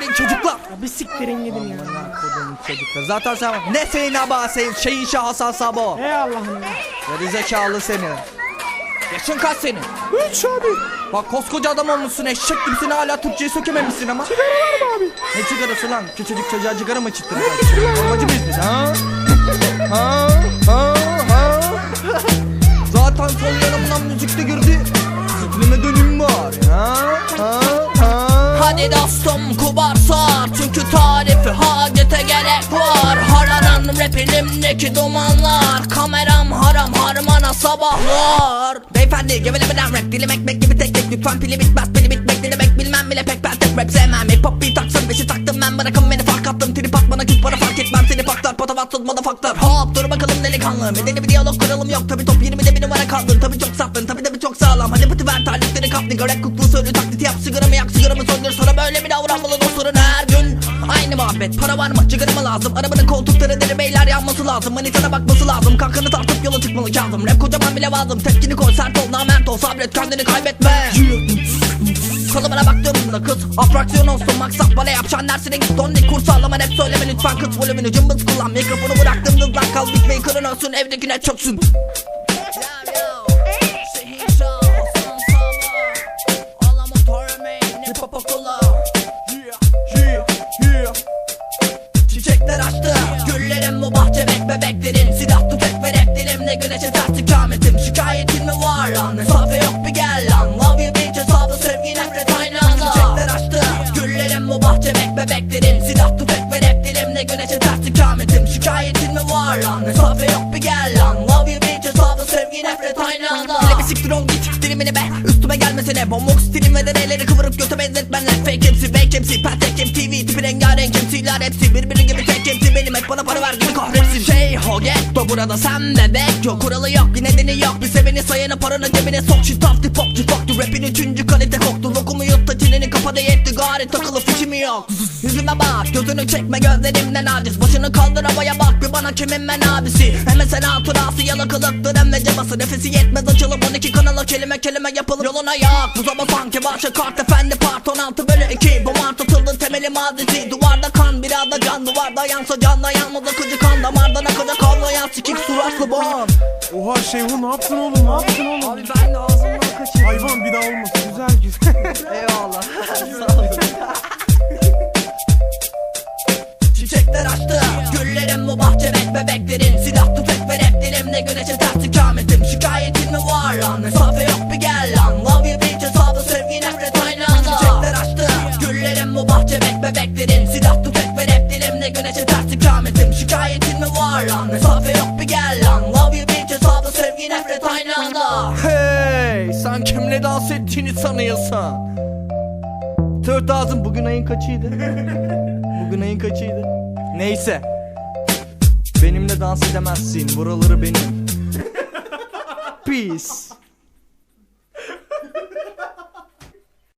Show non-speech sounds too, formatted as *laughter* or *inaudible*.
gidin çocuklar. Bir siktirin gidin ya. Kodum çocuklar. Zaten sen ne senin aba senin şeyin şahasa sabo. Ey Allah'ım ya. Geri zekalı seni. Yaşın kaç senin? Üç abi. Bak koskoca adam olmuşsun eşek gibisin hala Türkçeyi sökememişsin ama. Sigara var mı abi? Ne sigarası lan? Küçücük çocuğa sigara mı çıktın? Amacı mıyız biz? Ha? Ha? Ha? Hadi dostum kubar sar Çünkü tarifi hacete gerek var. Hararan rap elimdeki dumanlar Kameram haram harmana sabahlar. Beyefendi gevelemeden rap dilim ekmek gibi tek tek. Lütfen pili bitmez pili bitmek dilemek bilmem bile pek ben tek rap sevmem. Hip hop bir taksın beşi taktım ben bırakın beni fark attım. Trip at bana küt para fark etmem seni patlar patavatsız motherfucker. Hop dur bakalım delikanlı Medeni bir diyalog kuralım yok. Tabi top 20'de bir numara kaldın Tabi çok sattın tabi de bir çok sağlam Pıtı ver talipleri kap nigga rap kutlu söylü taklidi yap. Sigaramı yak sigaramı söndür sana böyle bir davranmalı dostların her gün? Aynı muhabbet para var mı cigara mı lazım. Arabanın koltukları deri beyler yanması lazım. Manitana bakması lazım Kankanı tartıp yola çıkmalı kazım. Rap kocaman bile lazım Tepkini koy sert ol namert ol. Sabret kendini kaybetme. Kolumuna baktığımda kız. Atraksiyon olsun maksat bana yapacaksın dersine git. Dondik kurs sağlama rap söyleme lütfen kız volümünü cımbız kullan. Mikrofonu bıraktım hızlan kal. Bitmeyi kırın ölsün evdekine çöksün ters ikametim Şikayetin mi var lan. Mesafe yok bir gel lan. Love you bitch hesabı sevgi nefret aynı anda. Hele bir siktir ol git dilimini be. Üstüme gelmesene. Bombok stilim ve deneleri kıvırıp göte benzetmenler. Fake MC fake MC Pentek TV tipi rengarenk MC'ler hepsi Birbiri gibi tek MC benim hep bana para ver gibi kahretsin. Şey ho getto burada sen bebek yok Kuralı yok bir nedeni yok. Bir seveni sayana paranı cebine sok. Şitaf tip hop tip hop rapin üçüncü kalite koktu. Lokumu yut da çeneni yetti gari takılı fişimi yok. Yüzüme bak gözünü çekme gözlerimden aciz. Başını kaldır havaya bak bir bana kimin ben abisi Hem sen hatırası yalakalıktır hem de cabası Nefesi yetmez açılıp 12 kanala kelime kelime yapılır Yoluna yak. Bu zaman sanki başa kart efendi part 16 bölü 2 Bu mart atıldın temeli mazisi. Duvarda kan biraz da can. Duvarda yansa canla yanmaz akıcı kan Damardan akacak avlayan sikik suratlı bon Oha Şeyhu ne yaptın oğlum ne yaptın oğlum? Abi ben de ağzımdan kaçırdım Hayvan bir daha olmasın güzel güzel. *laughs* Eyvallah. *laughs* Sağ olun. Çiçekler açtı Güllerim bu bahçe bek bebeklerin Silah tüfek ve rap dilimde güneşe ters ikametim Şikayetin mi var lan? Mesafe yok bir gel lan. Love you bitch hesabı sevgi nefret aynı anda Çiçekler açtı Güllerim bu bahçe bek bebeklerin Silah tüfek ve rap dilimde güneşe ters ikametim Şikayetin mi var lan? Mesafe yok bir gel lan. Love you bitch hesabı sevgi nefret aynı anda *laughs* kimle dans ettiğini sanıyorsun Tört ağzım bugün ayın kaçıydı? bugün ayın kaçıydı? Neyse. Benimle dans edemezsin. Buraları benim. Peace.